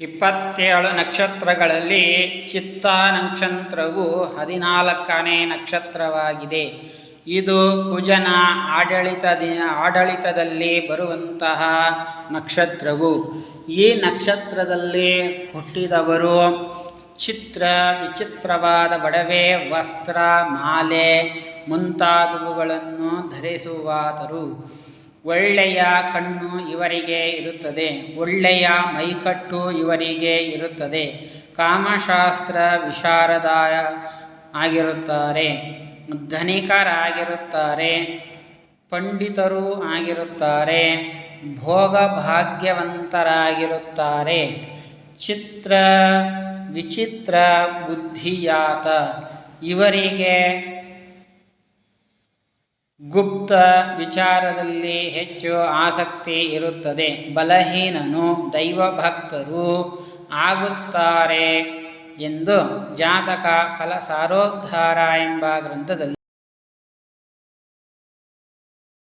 ಇಪ್ಪತ್ತೇಳು ನಕ್ಷತ್ರಗಳಲ್ಲಿ ಚಿತ್ತ ನಕ್ಷತ್ರವು ಹದಿನಾಲ್ಕನೇ ನಕ್ಷತ್ರವಾಗಿದೆ. ಇದು ಕುಜನ ಆಡಳಿತದ ಆಡಳಿತದಲ್ಲಿ ಬರುವಂತಹ ನಕ್ಷತ್ರವು. ಈ ನಕ್ಷತ್ರದಲ್ಲಿ ಹುಟ್ಟಿದವರು ಚಿತ್ರ, ವಿಚಿತ್ರವಾದ ಒಡವೆ ವಸ್ತ್ರ, ಮಾಲೆ ಮುಂತಾದವುಗಳನ್ನು ಧರಿಸುವಾದರು. ಒಳ್ಳೆಯ ಕಣ್ಣು ಇವರಿಗೆ ಇರುತ್ತದೆ, ಒಳ್ಳೆಯ ಮೈಕಟ್ಟು ಇವರಿಗೆ ಇರುತ್ತದೆ. ಕಾಮಶಾಸ್ತ್ರ ವಿಶಾರದ ಆಗಿರುತ್ತಾರೆ, ಧನಿಕರಾಗಿರುತ್ತಾರೆ, ಪಂಡಿತರು ಆಗಿರುತ್ತಾರೆ, ಭೋಗಭಾಗ್ಯವಂತರಾಗಿರುತ್ತಾರೆ. ಚಿತ್ರ ವಿಚಿತ್ರ ಬುದ್ಧಿಯಾತ ಇವರಿಗೆ ಗುಪ್ತ ವಿಚಾರದಲ್ಲಿ ಹೆಚ್ಚು ಆಸಕ್ತಿ ಇರುತ್ತದೆ. ಬಲಹೀನನು ದೈವಭಕ್ತರು ಆಗುತ್ತಾರೆ ಎಂದು ಜಾತಕ ಫಲ ಸಾರೋದ್ಧಾರ ಎಂಬ ಗ್ರಂಥದಲ್ಲಿ